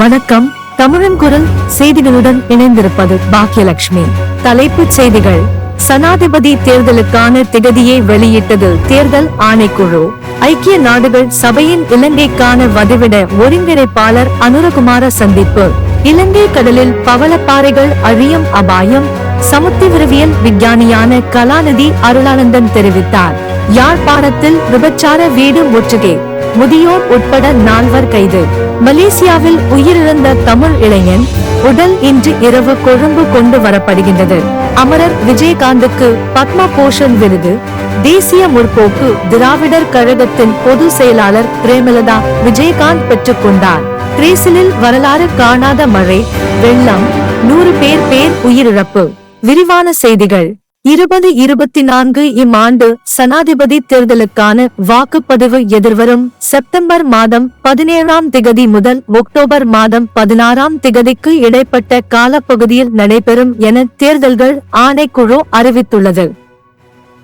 வணக்கம். தமிழன் குரல் செய்திகளுடன் இணைந்திருப்பது பாக்கியலட்சுமி. தலைப்புச் செய்திகள். சனாதிபதி தேர்தலுக்கான திகதியை வெளியிட்டது தேர்தல் ஆணைக்குழு. ஐக்கிய நாடுகள் சபையின் இலங்கைக்கான வதிவிட ஒருங்கிணைப்பாளர் அனுரகுமார சந்திப்பு. இலங்கை கடலில் பவளப்பாறைகள் அழியும் அபாயம். சமுத்திரவியல் விஞ்ஞானியான கலாநிதி அருளானந்தன் தெரிவித்தார். யாழ்ப்பாணத்தில் விபச்சார வீடு முற்றுகை. முதியோர் உட்பட நால்வர் கைது. மலேசியாவில் உயிரிழந்த தமிழ் இளைஞன் உடல் இன்று இரவு கொழும்பு கொண்டு வரப்படுகின்றது. அமரர் விஜயகாந்துக்கு பத்ம போஷன் விருது. தேசிய முற்போக்கு திராவிடர் கழகத்தின் பொது செயலாளர் பிரேமலதா விஜயகாந்த் பெற்றுக் கொண்டார். பிரேசிலில் வரலாறு காணாத மழை வெள்ளம் நூறு பேர் பேர் உயிரிழப்பு. விரிவான செய்திகள். இருபது இருபத்தி நான்கு இம்மாண்டு சனாதிபதி தேர்தலுக்கான வாக்குப்பதிவு எதிர்வரும் செப்டம்பர் மாதம் பதினேழாம் திகதி முதல் ஒக்டோபர் மாதம் பதினாறாம் திகதிக்கு இடைப்பட்ட காலப்பகுதியில் நடைபெறும் என தேர்தல்கள் ஆணைக்குழு அறிவித்துள்ளது.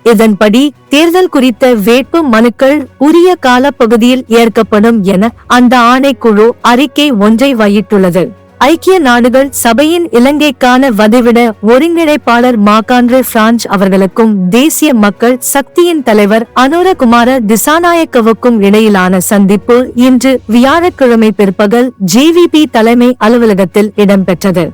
இதன்படி தேர்தல் குறித்த வேட்பு மனுக்கள் உரிய காலப்பகுதியில் ஏற்கப்படும் என அந்த ஆணைக்குழு அறிக்கை ஒன்றை வெளியிட்டுள்ளது ஐக்கிய நாடுகள் சபையின் இலங்கைக்கான வதைவிட ஒருங்கிணைப்பாளர் மாகாண்ட்ரே பிரான்ச் அவர்களுக்கும் தேசிய மக்கள் சக்தியின் தலைவர் அனுரகுமார திசாநாயக்கவுக்கும் இடையிலான சந்திப்பு இன்று வியாழக்கிழமை பிற்பகல் ஜேவிபி தலைமை அலுவலகத்தில் இடம்பெற்றது.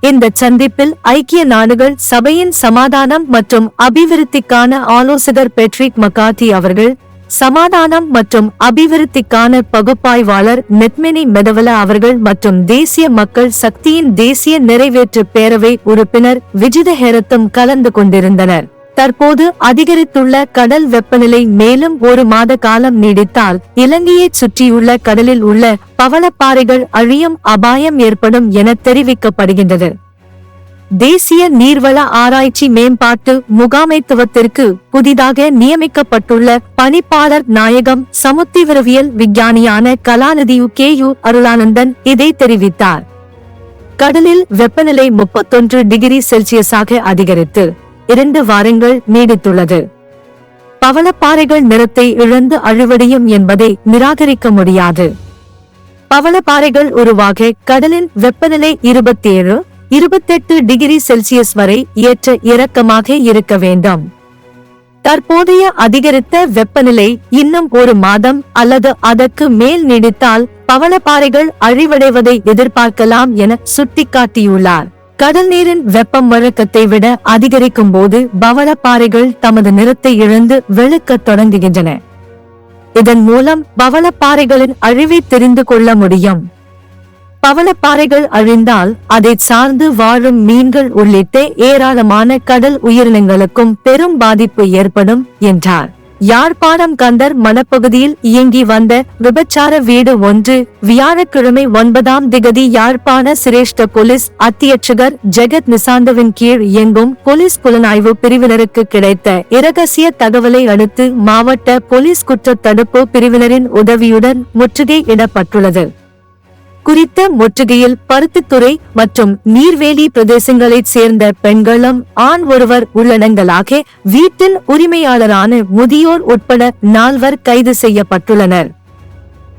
இந்த சந்திப்பில் ஐக்கிய நாடுகள் சபையின் சமாதானம் மற்றும் அபிவிருத்திக்கான ஆலோசகர் பெட்ரிக் மகாத்தி அவர்கள் சமாதானம் மற்றும் அபிவிருத்திக்கான பகுப்பாய்வாளர் நெட்மினி மெதவல அவர்கள் மற்றும் தேசிய மக்கள் சக்தியின் தேசிய நிறைவேற்று பேரவை உறுப்பினர் விஜித ஹேரத்தும் கலந்து கொண்டிருந்தனர். தற்போது அதிகரித்துள்ள கடல் வெப்பநிலை மேலும் ஒரு மாத காலம் நீடித்தால் இலங்கையைச் சுற்றியுள்ள கடலில் உள்ள பவளப்பாறைகள் அழியும் அபாயம் ஏற்படும் என தெரிவிக்கப்படுகின்றது. தேசிய நீர்வள ஆராய்ச்சி மேம்பாட்டு முகாமைத்துவத்திற்கு புதிதாக நியமிக்கப்பட்டுள்ள பணிப்பாளர் நாயகம் சமுத்திரவியல் விஞ்ஞானியான கலாநிதி கே யு அருளானந்தன் இதை தெரிவித்தார். கடலில் வெப்பநிலை முப்பத்தொன்று டிகிரி செல்சியஸாக அதிகரித்து இரண்டு வாரங்கள் நீடித்துள்ளது. பவளப்பாறைகள் நிறத்தை இழந்து அழுவடையும் என்பதை நிராகரிக்க முடியாது. பவளப்பாறைகள் உருவாக கடலின் வெப்பநிலை இருபத்தி ஏழு இருபத்தெட்டு டிகிரி செல்சியஸ் வரை ஏற்ற இறக்கமாக இருக்க வேண்டும். தற்போதைய அதிகரித்த வெப்பநிலை இன்னும் ஒரு மாதம் அல்லது அதற்கு மேல் நீடித்தால் பவளப்பாறைகள் அழிவடைவதை எதிர்பார்க்கலாம் என சுட்டிக்காட்டியுள்ளார். கடல் நீரின் வெப்பம் வழக்கத்தை விட அதிகரிக்கும் போது பவளப்பாறைகள் தமது நிறத்தை இழந்து வெளுக்கத் தொடங்குகின்றன. இதன் மூலம் பவளப்பாறைகளின் அழிவை தெரிந்து கொள்ள முடியும். பவளப்பாறைகள் அழிந்தால் அதை சார்ந்து வாழும் மீன்கள் உள்ளிட்ட ஏராளமான கடல் உயிரினங்களுக்கும் பெரும் பாதிப்பு ஏற்படும் என்றார். யாழ்ப்பாணம் கந்தர் மணப்பகுதியில் இயங்கி வந்த விபச்சார வீடு ஒன்று வியாழக்கிழமை ஒன்பதாம் திகதி யாழ்ப்பாண சிரேஷ்ட போலீஸ் அத்தியட்சகர் ஜெகத் நிசாந்தவின் கீழ் இயங்கும் போலீஸ் புலனாய்வு பிரிவினருக்கு கிடைத்த இரகசிய தகவலை அடுத்து மாவட்ட போலீஸ் குற்ற தடுப்பு பிரிவினரின் உதவியுடன் முற்றுகை இடப்பட்டுள்ளது. குறித்த முற்றுகையில் பருத்தித்துறை மற்றும் நீர்வேலி பிரதேசங்களைச் சேர்ந்த பெண்களும் ஆண் ஒருவர் உள்ளடங்கலாக வீட்டின் உரிமையாளரான முதியோர் உட்பட நால்வர் கைது செய்யப்பட்டுள்ளனர்.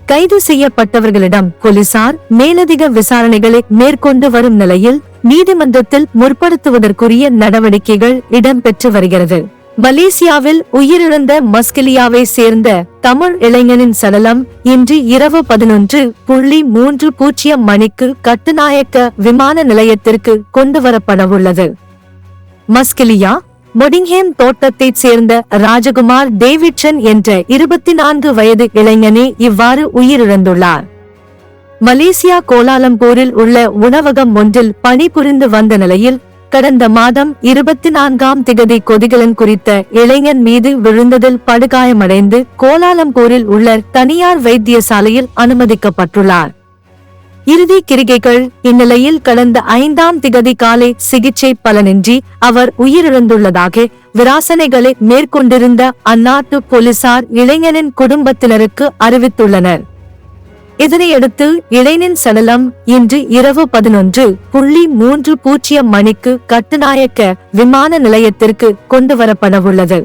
கைது செய்யப்பட்டவர்களிடம் போலீசார் மேலதிக விசாரணைகளை மேற்கொண்டு வரும் நிலையில் நீதிமன்றத்தில் முற்படுத்துவதற்குரிய நடவடிக்கைகள் இடம்பெற்று வருகிறது. மலேசியாவில் உயிரிழந்த மஸ்கலியாவை சேர்ந்த தமிழ் இளைஞனின் சடலம் இன்று இரவு பதினொன்று புள்ளி மூன்று பூஜ்ஜியம் மணிக்கு கட்டுநாயக்க விமான நிலையத்திற்கு கொண்டு வரப்படவுள்ளது மஸ்கிலியா மொடிங்ஹேம் தோட்டத்தைச் சேர்ந்த ராஜகுமார் டேவிட்சன் என்ற இருபத்தி நான்கு வயது இளைஞனே இவ்வாறு உயிரிழந்துள்ளார். மலேசியா கோலாலம்பூரில் உள்ள உணவகம் ஒன்றில் பணிபுரிந்து வந்த நிலையில் கடந்த மாதம் இருபத்தி நான்காம் திகதி கொதிகலன் குறித்த இளைஞன் மீது விழுந்ததில் படுகாயமடைந்து கோலாலம்பூரில் உள்ள தனியார் வைத்தியசாலையில் அனுமதிக்கப்பட்டுள்ளார். இறுதி கிரிகைகள் இந்நிலையில் கடந்த ஐந்தாம் திகதி காலை சிகிச்சை பலனின்றி அவர் உயிரிழந்துள்ளதாக விராசனைகளை மேற்கொண்டிருந்த அந்நாட்டு போலீசார் இளைஞனின் குடும்பத்தினருக்கு அறிவித்துள்ளனர். இதனையடுத்து இளைஞன் சடலம் இன்று இரவு பதினொன்று புள்ளி மூன்று பூஜ்ஜியம் மணிக்கு கட்டுநாயக்க விமான நிலையத்திற்கு கொண்டு வரப்படவுள்ளது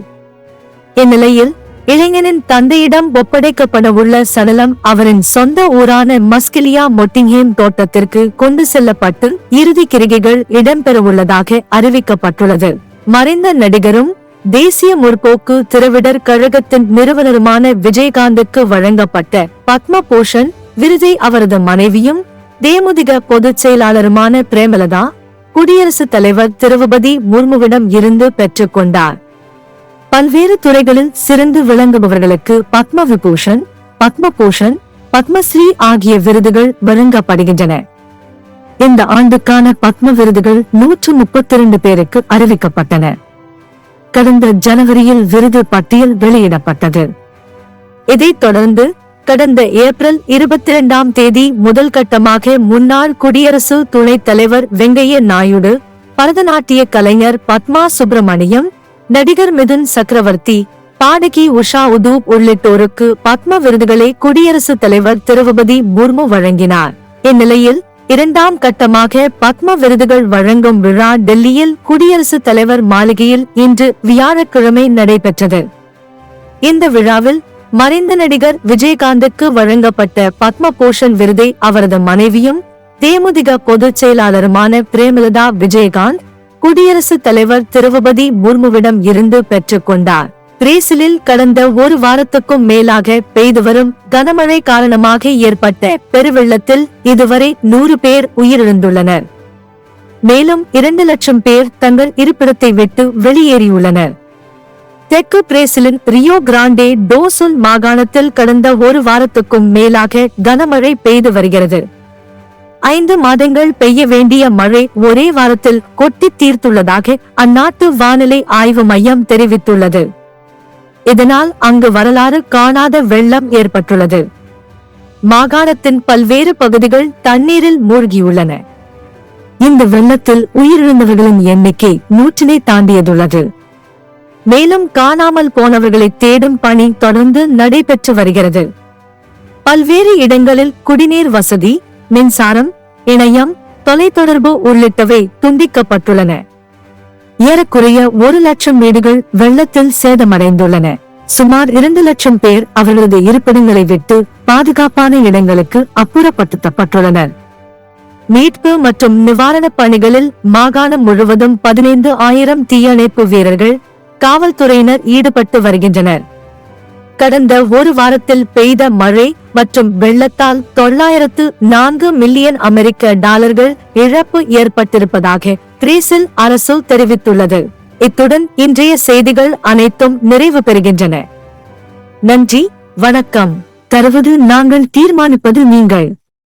இந்நிலையில் இளைஞனின் தந்தையிடம் ஒப்படைக்கப்பட உள்ள சடலம் அவரின் சொந்த ஊரான மஸ்கிலியா மொட்டிங்ஹேம் தோட்டத்திற்கு கொண்டு செல்லப்பட்டு இறுதி கிரிகைகள் இடம்பெறவுள்ளதாக அறிவிக்கப்பட்டுள்ளது. மறைந்த நடிகரும் தேசிய முற்போக்கு திரவிடர் கழகத்தின் நிறுவனருமான விஜயகாந்துக்கு வழங்கப்பட்ட பத்ம பூஷன் விருதை அவரது மனைவியும் தேமுதிக பொதுச் செயலாளருமான பிரேமலதா குடியரசுத் தலைவர் திரௌபதி முர்முவிடம் இருந்து பெற்றுக் கொண்டார். பல்வேறு துறைகளில் சிறந்து விளங்குபவர்களுக்கு பத்ம விபூஷன் பத்ம பூஷன் பத்மஸ்ரீ ஆகிய விருதுகள் வழங்கப்படுகின்றன. இந்த ஆண்டுக்கான பத்ம விருதுகள் நூற்று முப்பத்தி இரண்டு பேருக்கு அறிவிக்கப்பட்டன. கடந்த ஜனவரியில் விருது பட்டியல் வெளியிடப்பட்டது. இதைத் தொடர்ந்து கடந்த ஏப்ரல் இருபத்தி இரண்டாம் தேதி முதல் கட்டமாக முன்னாள் குடியரசு துணைத் தலைவர் வெங்கைய நாயுடு பரதநாட்டிய கலைஞர் பத்மா சுப்பிரமணியம் நடிகர் மிதுன் சக்கரவர்த்தி பாடகி உஷா உதூப் உள்ளிட்டோருக்கு பத்ம விருதுகளை குடியரசுத் தலைவர் திரௌபதி முர்மு வழங்கினார். இந்நிலையில் இரண்டாம் கட்டமாக பத்ம விருதுகள் வழங்கும் விழா டெல்லியில் குடியரசுத் தலைவர் மாளிகையில் இன்று வியாழக்கிழமை நடைபெற்றது. இந்த விழாவில் மறைந்த நடிகர் விஜயகாந்துக்கு வழங்கப்பட்ட பத்ம பூஷன் விருதை அவரது மனைவியும் தேமுதிக பொதுச் செயலாளருமான பிரேமலதா விஜயகாந்த் குடியரசுத் தலைவர் திருவபதி முர்முவிடம் இருந்து பெற்றுக் கொண்டார். பிரேசிலில் கடந்த ஒரு வாரத்துக்கும் மேலாக பெய்து வரும் கனமழை காரணமாக ஏற்பட்ட பெருவெள்ளத்தில் இதுவரை நூறு பேர் உயிரிழந்துள்ளனர். மேலும் இரண்டு லட்சம் பேர் தங்கள் இருப்பிடத்தை விட்டு வெளியேறியுள்ளனர். தெற்கு பிரேசிலின் ரியோ கிராண்டே டோசுல் மாகாணத்தில் கடந்த ஒரு வாரத்துக்கும் மேலாக கனமழை பெய்து வருகிறது. ஐந்து மாதங்கள் பெய்ய வேண்டிய மழை ஒரே வாரத்தில் கொட்டி தீர்த்துள்ளதாக அந்நாட்டு வானிலை ஆய்வு மையம் தெரிவித்துள்ளது. இதனால் அங்கு வரலாறு காணாத வெள்ளம் ஏற்பட்டுள்ளது. மாகாணத்தின் பல்வேறு பகுதிகள் தண்ணீரில் மூழ்கியுள்ளன. இந்த வெள்ளத்தில் உயிரிழந்தவர்களின் எண்ணிக்கை நூற்றினை தாண்டியதுள்ளது. மேலும் காணாமல் போனவர்களை தேடும் பணி தொடர்ந்து நடைபெற்று வருகிறது. பல்வேறு இடங்களில் குடிநீர் வசதி மின்சாரம் இணையம் தொலைத்தொடர்பு உள்ளிட்டவை துண்டிக்கப்பட்டுள்ளன. ஏறக்குறைய ஒரு லட்சம் வீடுகள் வெள்ளத்தில் சேதமடைந்துள்ளன. சுமார் இரண்டு லட்சம் பேர் அவர்களது இருப்பிடங்களை விட்டு பாதுகாப்பான இடங்களுக்கு அப்புறப்படுத்தப்பட்டுள்ளனர். மீட்பு மற்றும் நிவாரணப் பணிகளில் மாகாணம் முழுவதும் பதினைந்து ஆயிரம் தீயணைப்பு வீரர்கள் காவல்துறையினர் ஈடுபட்டு வருகின்றனர். கடந்த ஒரு வாரத்தில் பெய்த மழை மற்றும் வெள்ளத்தால் தொள்ளாயிரத்து நான்கு மில்லியன் அமெரிக்க டாலர்கள் இழப்பு ஏற்பட்டிருப்பதாக பிரேசில் அரசு தெரிவித்துள்ளது. இத்துடன் இன்றைய செய்திகள் அனைத்தும் நிறைவு பெறுகின்றன. நன்றி வணக்கம். தருவது நாங்கள் தீர்மானிப்பது நீங்கள்.